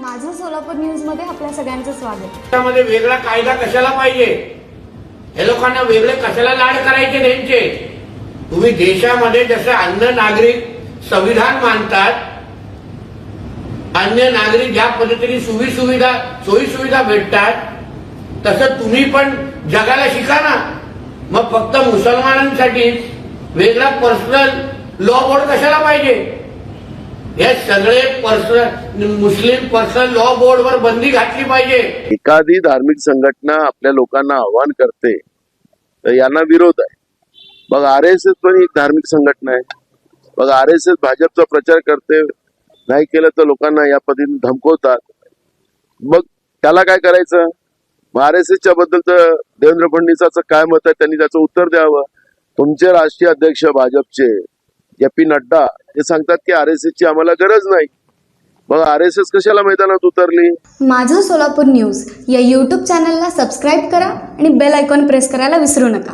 माझं सोलापूर न्यूजमध्ये आपल्या सगळ्यांचं स्वागत. त्यामध्ये वेगळा कायदा कशाला पाहिजे? हे लोकांना वेगळे कशाला लाड करायचे त्यांचे तुम्ही देशामध्ये जसं अन्य नागरिक संविधान मानतात अन्य नागरिक ज्या पद्धतीने सुविधा सुविधा सोयी सुविधा भेटतात तसं तुम्ही पण जगाला शिका ना. मग फक्त मुसलमानांसाठी वेगळा पर्सनल लॉ बोर्ड कशाला पाहिजे? हे सगळे पर्सनल मुस्लिम पर्सनल लॉ बोर्डवर बंदी घातली पाहिजे. एखादी धार्मिक संघटना आपल्या लोकांना आव्हान करते तर यांना विरोध आहे. बघ आर एस एस पण एक धार्मिक संघटना आहे. बघ आर एस एस भाजपचा प्रचार करते नाही केलं तर लोकांना या पद्धतीने धमकवतात. मग त्याला काय करायचं? मग आर एस एसच्या बद्दल तर देवेंद्र फडणवीसाचं काय मत आहे? त्यांनी त्याचं उत्तर द्यावं. तुमचे राष्ट्रीय अध्यक्ष भाजपचे जे पी नड्डा हे सांगतात की आर एस ची आम्हाला गरज नाही. मग आर एस एस कशाला मैदानात उतरली? माझं सोलापूर न्यूज या यूट्यूब चॅनलला सबस्क्राईब करा आणि बेल आयकॉन प्रेस करायला विसरू नका.